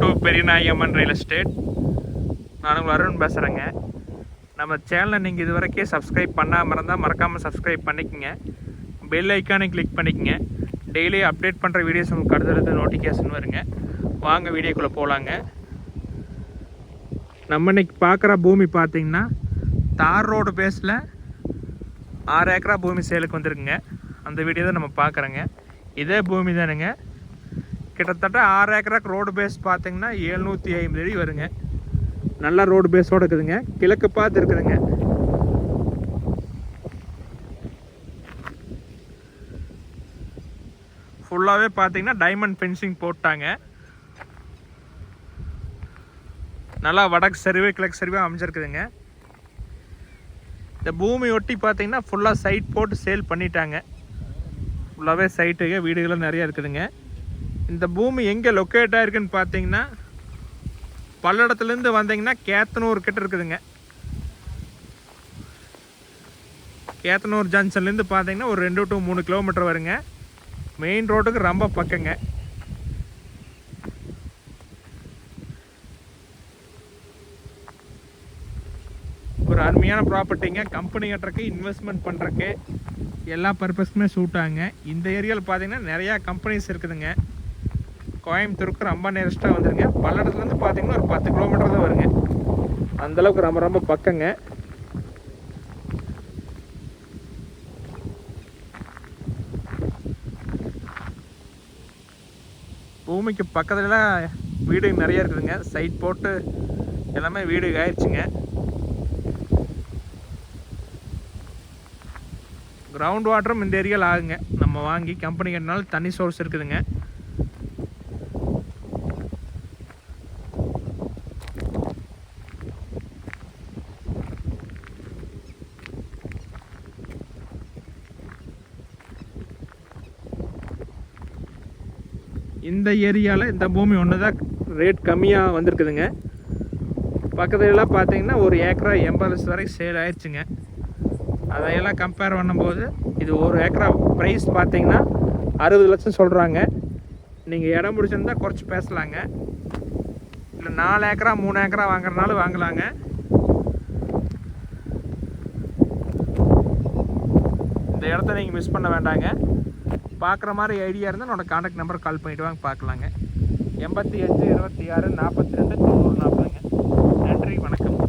To Periyanayamman real estate நான் உங்கள் அருண் பேசுகிறேங்க நம்ம சேனலை நீங்கள் இது வரைக்கும் சப்ஸ்கிரைப் பண்ணாமல் இருந்தால் மறக்காமல் சப்ஸ்கிரைப் பண்ணிக்கோங்க. பெல் ஐக்கானை கிளிக் பண்ணிக்கோங்க. டெய்லி அப்டேட் பண்ணுற வீடியோஸ் உங்களுக்கு அடுத்தடுத்து நோட்டிஃபிகேஷன் வருங்க. வாங்க வீடியோக்குள்ளே போகலாங்க நம்ம இன்னைக்கு பார்க்குற பூமி பார்த்தீங்கன்னா தார் ரோடு பேஸில் ஆறு ஏக்கரா பூமி சேலுக்கு வந்துருக்குங்க. அந்த வீடியோ தான் நம்ம பார்க்குறோங்க. இதே பூமி தானுங்க. கிட்டத்தட்ட ஆறு ஏக்கராக்கு ரோடு பேஸ் பார்த்தீங்கன்னா எழுநூற்றி ஐம்பது அடி வருங்க. நல்லா ரோடு பேஸோடு இருக்குதுங்க. கிழக்கு பார்த்து இருக்குதுங்க. ஃபுல்லாகவே பார்த்தீங்கன்னா டைமண்ட் ஃபென்சிங் போட்டாங்க. நல்லா வடக்கு சரிவே கிழக்கு சரிவே அமைஞ்சிருக்குதுங்க. இந்த பூமி ஒட்டி பார்த்தீங்கன்னா ஃபுல்லாக சைட் போட்டு சேல் பண்ணிட்டாங்க. ஃபுல்லாகவே சைட்டுங்க வீடுகளும் நிறையா இருக்குதுங்க. இந்த பூமி எங்கே லொக்கேட் ஆயிருக்குன்னு பார்த்தீங்கன்னா பல்லடத்துலேருந்து வந்தீங்கன்னா கேத்தனூர் கிட்ட இருக்குதுங்க. கேத்தனூர் ஜங்ஷன்லேருந்து பார்த்தீங்கன்னா ஒரு ரெண்டு டு மூணு கிலோமீட்டர் வருங்க. மெயின் ரோட்டுக்கு ரொம்ப பக்கங்க. ஒரு அருமையான ப்ராப்பர்ட்டிங்க கம்பெனி கட்டுறக்கு இன்வெஸ்ட்மெண்ட் பண்ணுறக்கு எல்லா பர்பஸ்க்குமே சூட் ஆகுங்க. இந்த ஏரியாவில் பார்த்தீங்கன்னா நிறையா கம்பெனிஸ் இருக்குதுங்க. கோயம்புத்தூருக்கு ரொம்ப நேரஸ்ட்டாக வந்துருங்க. பல்லடத்துலேருந்து பார்த்தீங்கன்னா ஒரு பத்து கிலோமீட்டர் தான் வருங்க. அந்தளவுக்கு ரொம்ப ரொம்ப பக்கங்க. பூமிக்கு பக்கத்துலலாம் வீடு நிறைய இருக்குதுங்க. சைட் போட்டு எல்லாமே வீடு ஆயிடுச்சுங்க கிரவுண்ட் வாட்டரும் இந்த ஏரியாவில் ஆகுங்க. நம்ம வாங்கி கம்பெனி கட்டினாலும் தண்ணி சோர்ஸ் இருக்குதுங்க. இந்த ஏரியாவில் இந்த பூமி ஒன்று தான் ரேட் கம்மியாக வந்திருக்குதுங்க. பக்கத்துலலாம் பார்த்தீங்கன்னா ஒரு ஏக்கரா எண்பது லட்சம் வரைக்கும் சேல் ஆயிடுச்சுங்க அதையெல்லாம் கம்பேர் பண்ணும்போது இது ஒரு ஏக்கரா ப்ரைஸ் பார்த்தீங்கன்னா அறுபது லட்சம் சொல்கிறாங்க நீங்கள் இடம் பிடிச்சிருந்தா குறைச்சி பேசலாங்க. இல்லை நாலு ஏக்கரா மூணு ஏக்கரா வாங்குறதுனாலும் வாங்கலாங்க. இந்த இடத்த நீங்கள் மிஸ் பண்ண வேண்டாங்க. பார்க்குற மாதிரி ஐடியா இருந்தால் என்னோடய காண்டாக்ட் நம்பர் கால் பண்ணிவிட்டு வாங்க பார்க்கலாங்க எண்பத்தி எட்டு இருபத்தி ஆறு நாற்பத்தி ரெண்டு தொண்ணூறு நாற்பதுங்க. நன்றி வணக்கம்.